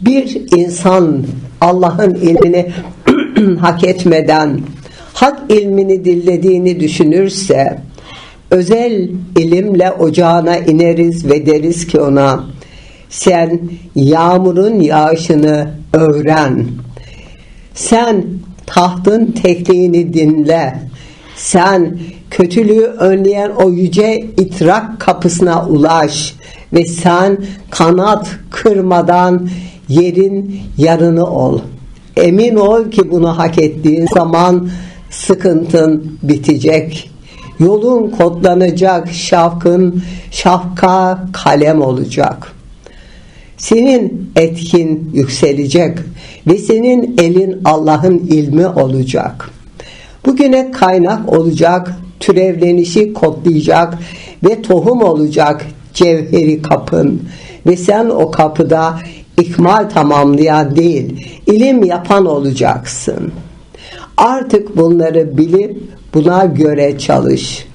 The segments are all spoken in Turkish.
Bir insan Allah'ın ilmini hak etmeden hak ilmini dillediğini düşünürse özel ilimle ocağına ineriz ve deriz ki ona sen yağmurun yağışını öğren. Sen tahtın tekliğini dinle. Sen kötülüğü önleyen o yüce itrak kapısına ulaş ve sen kanat kırmadan yerin yarını ol. Emin ol ki bunu hak ettiğin zaman sıkıntın bitecek. Yolun kodlanacak, şafkın şafka kalem olacak. Senin etkin yükselecek ve senin elin Allah'ın ilmi olacak. Bugüne kaynak olacak, türevlenişi kodlayacak ve tohum olacak cevheri kapın. Ve sen o kapıda ikmal tamamlayan değil, ilim yapan olacaksın. Artık bunları bilip buna göre çalış.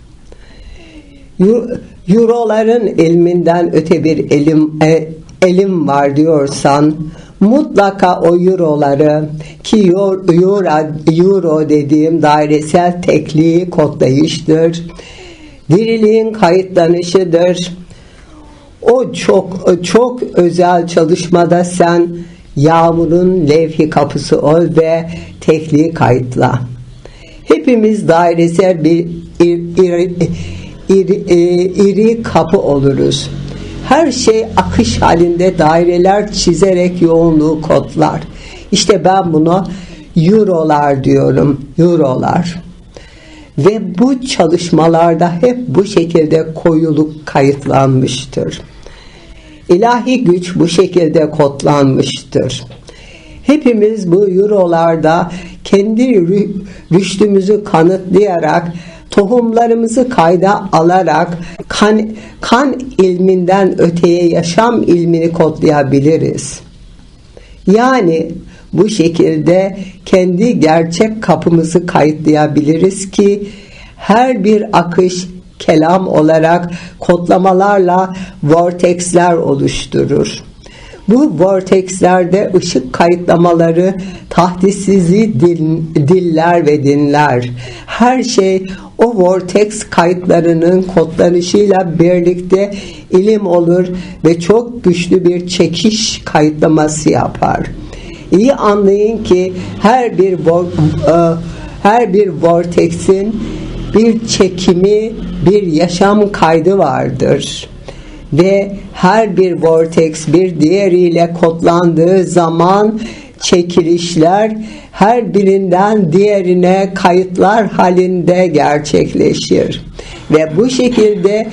Euroların ilminden öte bir elim, e, elim var diyorsan mutlaka o euroları ki euro, euro dediğim dairesel tekliği kodlayıştır. Diriliğin kayıtlanışıdır. O çok çok özel çalışmada sen yağmurun levhi kapısı ol ve tekliği kayıtla. Hepimiz dairesel bir iri, iri, iri, iri kapı oluruz. Her şey akış halinde daireler çizerek yoğunluğu kodlar. İşte ben buna eurolar diyorum. Eurolar. Ve bu çalışmalarda hep bu şekilde koyuluk kayıtlanmıştır. İlahi güç bu şekilde kodlanmıştır. Hepimiz bu eurolarda kendi rüştümüzü kanıtlayarak tohumlarımızı kayda alarak kan, kan ilminden öteye yaşam ilmini kodlayabiliriz. Yani bu şekilde kendi gerçek kapımızı kayıtlayabiliriz ki her bir akış kelam olarak kodlamalarla vortexler oluşturur. Bu vortexlerde ışık kayıtlamaları tahdissizliği dil, diller ve dinler. Her şey o vortex kayıtlarının kodlanışıyla birlikte ilim olur ve çok güçlü bir çekiş kayıtlaması yapar. İyi anlayın ki her bir her bir vortexin bir çekimi, bir yaşam kaydı vardır. Ve her bir vortex bir diğeriyle kodlandığı zaman çekilişler her birinden diğerine kayıtlar halinde gerçekleşir. Ve bu şekilde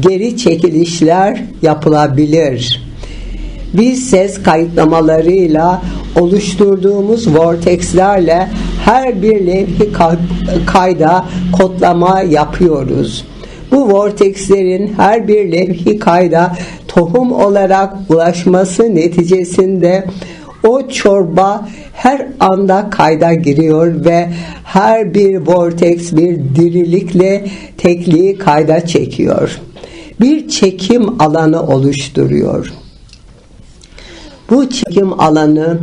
geri çekilişler yapılabilir. Biz ses kayıtlamalarıyla oluşturduğumuz vortexlerle her bir levhi kayda kodlama yapıyoruz. Bu vortexlerin her bir levhi kayda tohum olarak ulaşması neticesinde o çorba her anda kayda giriyor ve her bir vortex bir dirilikle tekliği kayda çekiyor. Bir çekim alanı oluşturuyor. Bu çekim alanı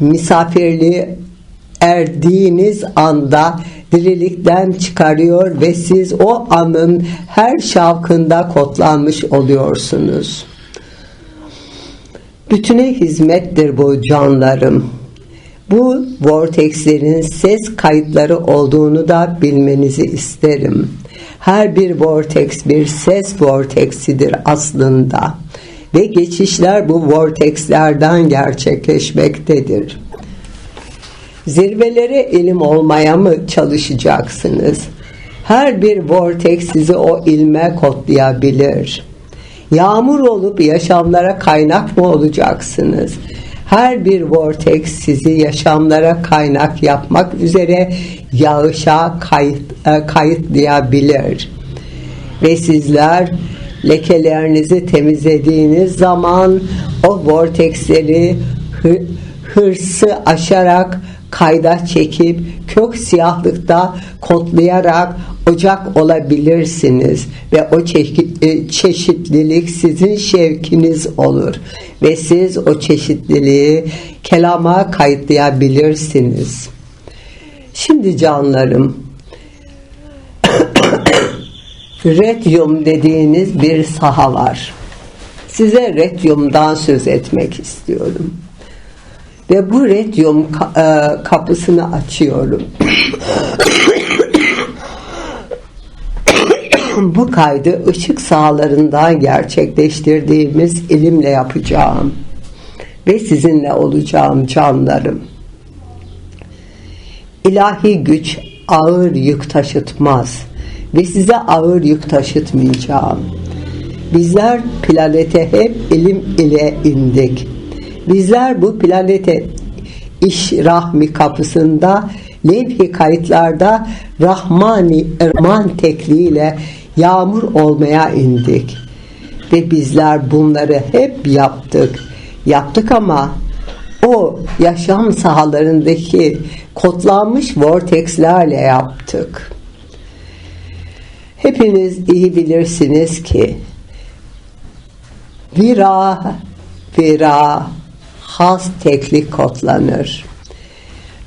misafirliği erdiğiniz anda dirilikten çıkarıyor ve siz o anın her şavkında kodlanmış oluyorsunuz. Bütüne hizmettir bu canlarım. Bu vortexlerin ses kayıtları olduğunu da bilmenizi isterim. Her bir vortex bir ses vortexidir aslında ve geçişler bu vortexlerden gerçekleşmektedir. Zirvelere ilim olmaya mı çalışacaksınız? Her bir vortex sizi o ilme kodlayabilir. Yağmur olup yaşamlara kaynak mı olacaksınız? Her bir vortex sizi yaşamlara kaynak yapmak üzere yağışa kayıt, e, kayıtlayabilir. Ve sizler lekelerinizi temizlediğiniz zaman o vortexleri hırsı aşarak kayda çekip kök siyahlıkta kodlayarak ocak olabilirsiniz ve o çeşit- e, çeşitlilik sizin şevkiniz olur ve siz o çeşitliliği kelama kayıtlayabilirsiniz. Şimdi canlarım retyum dediğiniz bir saha var. Size retyumdan söz etmek istiyorum. Ve bu retyum e, kapısını açıyorum. bu kaydı ışık sahalarından gerçekleştirdiğimiz ilimle yapacağım. Ve sizinle olacağım canlarım. İlahi güç ağır yük taşıtmaz ve size ağır yük taşıtmayacağım. Bizler planete hep ilim ile indik. Bizler bu planete iş rahmi kapısında levh-i kayıtlarda Rahmani Rahman tekliğiyle yağmur olmaya indik. Ve bizler bunları hep yaptık. Yaptık ama o yaşam sahalarındaki kodlanmış vortekslerle yaptık. Hepiniz iyi bilirsiniz ki vira vira has teklik kodlanır.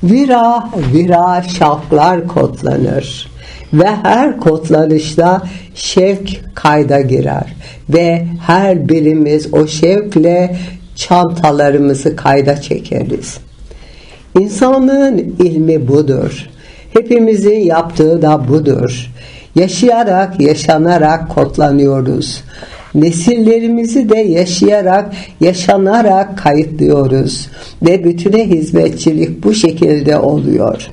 Vira vira şaflar kodlanır. Ve her kodlanışta şevk kayda girer. Ve her birimiz o şevkle çantalarımızı kayda çekeriz. İnsanlığın ilmi budur. Hepimizin yaptığı da budur. Yaşayarak, yaşanarak kodlanıyoruz. Nesillerimizi de yaşayarak, yaşanarak kayıtlıyoruz. Ve bütüne hizmetçilik bu şekilde oluyor.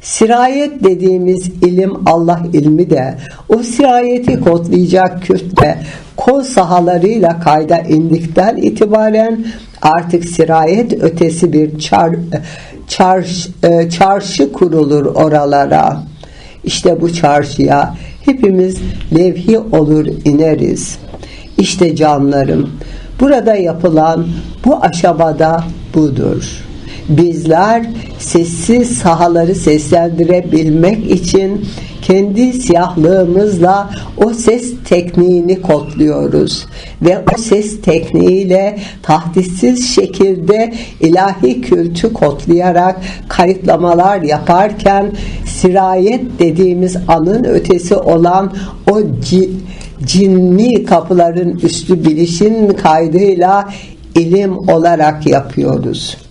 Sirayet dediğimiz ilim Allah ilmi de o sirayeti kodlayacak kütle kol sahalarıyla kayda indikten itibaren artık sirayet ötesi bir çar, çarş, e, çarşı kurulur oralara. İşte bu çarşıya hepimiz levhi olur ineriz. İşte canlarım burada yapılan bu aşamada budur. Bizler sessiz sahaları seslendirebilmek için kendi siyahlığımızla o ses tekniğini kodluyoruz ve o ses tekniğiyle tahdissiz şekilde ilahi kültü kodlayarak kayıtlamalar yaparken sirayet dediğimiz anın ötesi olan o ci- cinni kapıların üstü bilişin kaydıyla ilim olarak yapıyoruz.